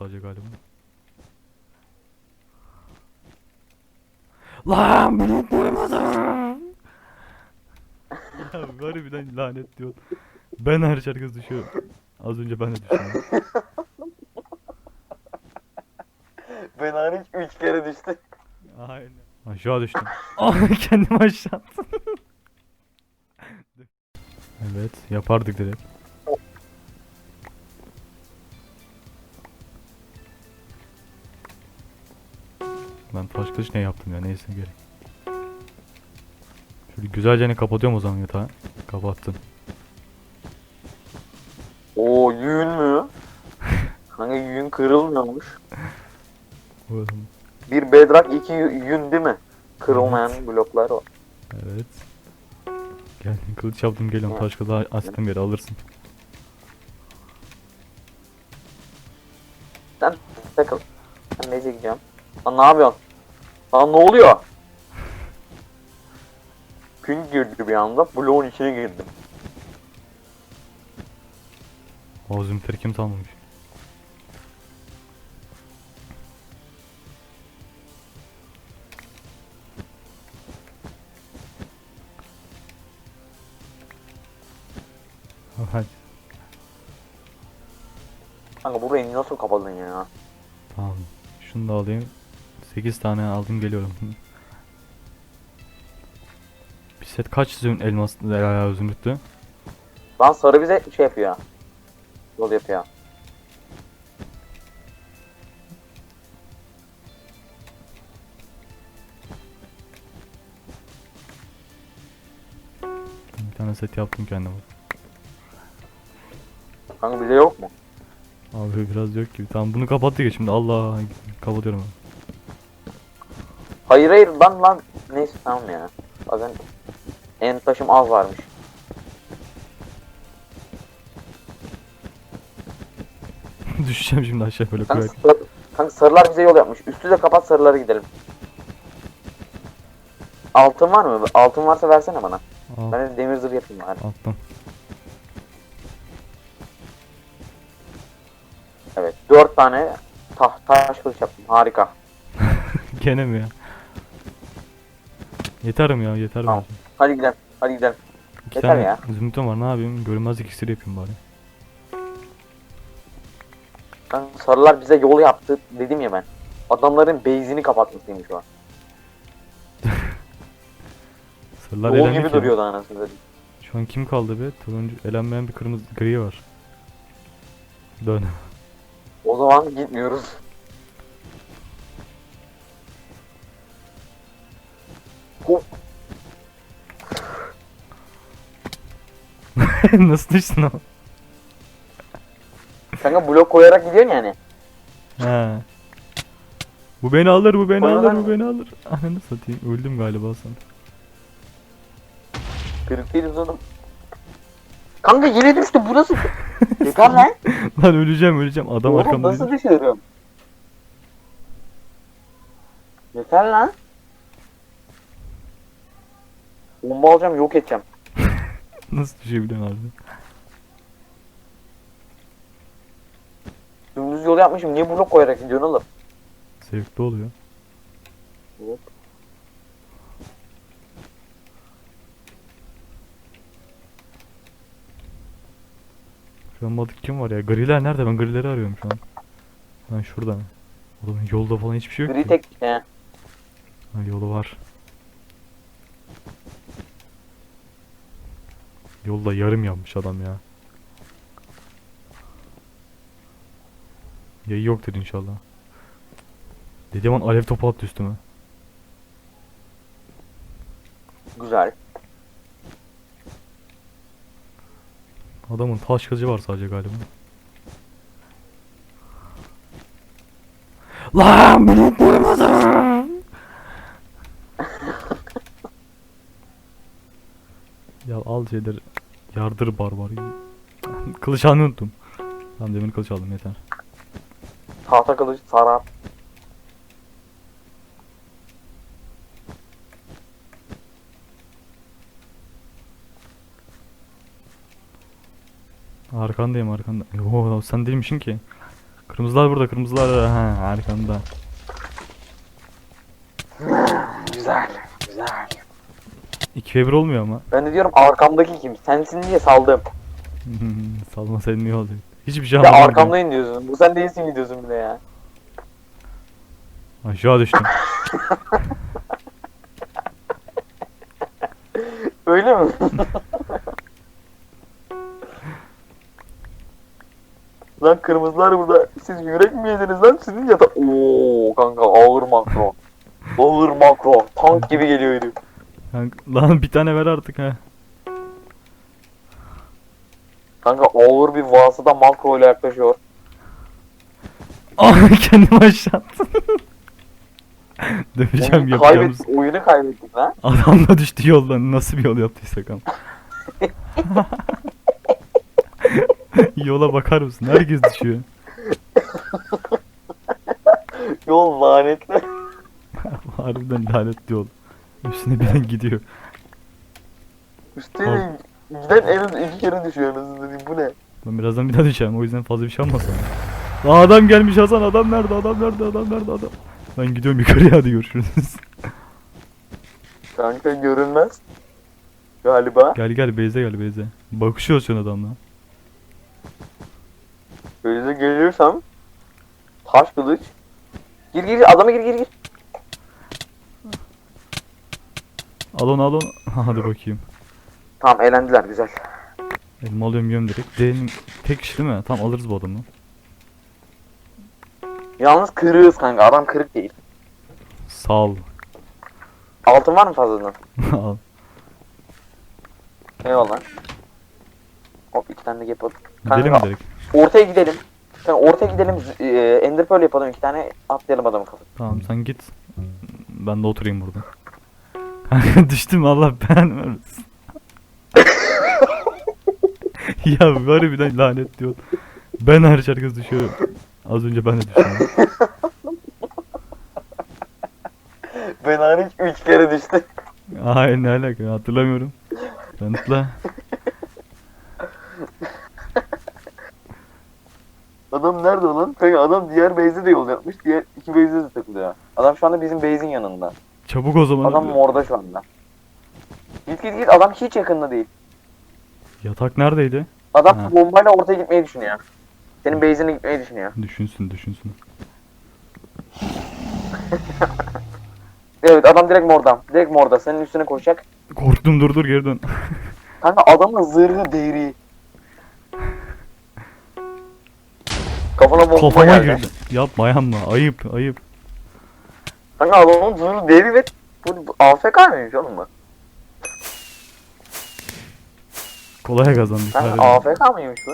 Sadece galiba. Lan bunu koymadım. ya harbiden lanet diyor. Ben hariç herkes düşüyor. Az önce ben de düştüm. Ben hariç 3 kere düştüm. Aynen. Aşağı düştüm. Aa, Kendimi aşağı attım. evet yapardık direkt. Ben taş kılıç ne yaptım ya neyse gerek. Şöyle güzelce ne kapatıyorum o zaman yatağı. Kapattım. Oo yün mü? Kanka yün kırılmıyormuş. Oğlum, Bir bedrock iki yü- yün değil mi? Kırılmayan bloklar var. Evet. Geldim kılıç yaptım geliyorum Ha. taş kılıç açtım yere alırsın. Sen takıl. Ben neyse gideceğim. Lan ne yapıyorsun? Lan ne oluyor? Gün girdi bir anda. Bloğun içine girdim. O zümteri kim tanımış? Hadi. Kanka burayı nasıl kapadın ya? Tamam. Şunu da alayım. 8 tane aldım geliyorum. Bir set kaç züm elmas zümrüttü? Lan sarı bize şey yapıyor. Yol yapıyor. Bir tane set yaptım kendime. Kanka bize yok mu? Abi biraz yok gibi. Tamam bunu kapattık ya şimdi. Allah kapatıyorum. abi. Hayır hayır lan lan. Neyse tamam ya. Bazen en taşım az varmış. Düşeceğim şimdi aşağı böyle Kanka, koyarak. sarı- kanka sarılar bize yol yapmış. Üstü de kapat sarıları gidelim. Altın var mı? Altın varsa versene bana. Al, Ben de demir zırh yapayım bari. attım. Evet. Dört tane ta taş kılıç yaptım. Harika. Gene mi ya? Yeter mi ya? Yeter Tamam. bence. Hadi gidelim. Hadi gidelim. İki Yeter tane ya. zümrütüm var. Ne yapayım? Görünmez iksir yapayım bari. Kanka sarılar bize yol yaptı dedim ya ben. Adamların base'ini kapatmışsıymış o. Sırlar Yol gibi ki. duruyordu anasını satayım. Şu an kim kaldı be? Turuncu elenmeyen bir kırmızı gri var. Dön. O zaman gitmiyoruz. Nasıl düştün o? Kanka blok koyarak gidiyorsun yani. He. Bu beni alır, bu beni Bana alır, bu beni alır. Ananı satayım. Öldüm galiba sen. Kırık değiliz oğlum. Kanka yine düştü bu nasıl? Yeter lan. Lan öleceğim, öleceğim. Adam Oğlum arkamda. nasıl düşüyorum? Yeter lan. Bomba alacağım yok edeceğim. Nasıl düşebiliyorsun abi? Dümdüz yol yapmışım niye blok koyarak gidiyorsun oğlum? Zevkli oluyor. Evet. Şu an madık kim var ya? Griler nerede? Ben grileri arıyorum şu an. Ben şurada. Oğlum yolda falan hiçbir şey yok Gri ki. tek he. Ha, yolu var. Yolda yarım yapmış adam ya. Yayı yoktur inşallah. Dediğim an alev topu attı üstüme. Güzel. Adamın taş kılıcı var sadece galiba. Lan bunu koymadım. Ya al şeyler yardır barbar. Kılıç almayı unuttum. Tamam demir kılıç aldım yeter. Tahta kılıç sarar. Arkandayım arkanda. Yo sen değilmişsin ki. Kırmızılar burada kırmızılar ha arkanda. Güzel. Güzel. 2 ve 1 olmuyor ama. Ben de diyorum arkamdaki kim? Sensin diye saldım. Salmasaydın iyi olacak. Hiçbir şey Ya anlamadım. arkamdayım diyorsun. Bu sen değilsin mi diyorsun ya. Aşağı düştüm. Öyle mi? lan kırmızılar burada. Siz yürek mi yediniz lan? Sizin yatak. Oo kanka ağır makro. ağır makro. Tank gibi geliyor herif. Kanka, lan bir tane ver artık ha. Kanka ağır bir vasıta makro ile yaklaşıyor. Aa kendimi aşağı attım. Döveceğim Oyunu, yapacağımız. kaybet, oyunu kaybettik lan. Adam da düştü yoldan. Nasıl bir yol yaptıysak ama. Yola bakar mısın? Herkes düşüyor. Yol lanetli. Harbiden lanetli yol. Üstüne bilen gidiyor. Üstelik giden en az iki kere düşüyor anasını satayım. Bu ne? Ben birazdan bir daha düşeceğim. O yüzden fazla bir şey olmasın. Aa adam gelmiş Hasan. Adam nerede? Adam nerede? Adam nerede? Adam. Ben gidiyorum yukarıya hadi görüşürüz. Kanka görünmez. Galiba. gel gel Beyze gel Beyze. Bakışıyoruz şu adamla. Böyle geliyorsam taş kılıç. Gir gir adama gir gir gir. Al onu al onu. hadi bakayım. Tamam eğlendiler güzel. Elma alıyorum yiyorum direkt. Benim tek kişi değil mi? Tamam alırız bu adamı. Yalnız kırığız kanka adam kırık değil. Sağ ol. Altın var mı fazladan? al. Eyvallah. Hop iki tane de yapalım. Gidelim mi direkt? Ortaya gidelim. Kanka ortaya gidelim. E, Ender Pearl yapalım iki tane atlayalım adamın kafasına. Tamam sen git. Ben de oturayım burada. Kanka düştüm Allah ben ya böyle bir de lanet diyor. Ben hariç herkes düşüyor. Az önce ben de düştüm. Ben hariç 3 kere düştüm. Ay ne alaka hatırlamıyorum. Kanıtla. Adam nerede lan? Kanka adam diğer base'de de yol yapmış. Diğer iki base'de de takılıyor. Adam şu anda bizim base'in yanında. Çabuk o zaman. Adam morda şu anda. Git git git adam hiç yakında değil. Yatak neredeydi? Adam Ha. bombayla ortaya gitmeyi düşünüyor. Senin base'ine gitmeyi düşünüyor. Düşünsün düşünsün. Evet adam direkt morda. Direkt morda. Senin üstüne koşacak. Korktum dur dur geri dön. Kanka adamın zırhı değri. Kafana bomba Kafama geldi. girdi. Yapma yapma ayıp ayıp. Kanka adamın zırhı deri ve bu, AFK mıymış oğlum bu? Kolay kazandık. Harbiden. AFK mıymış bu?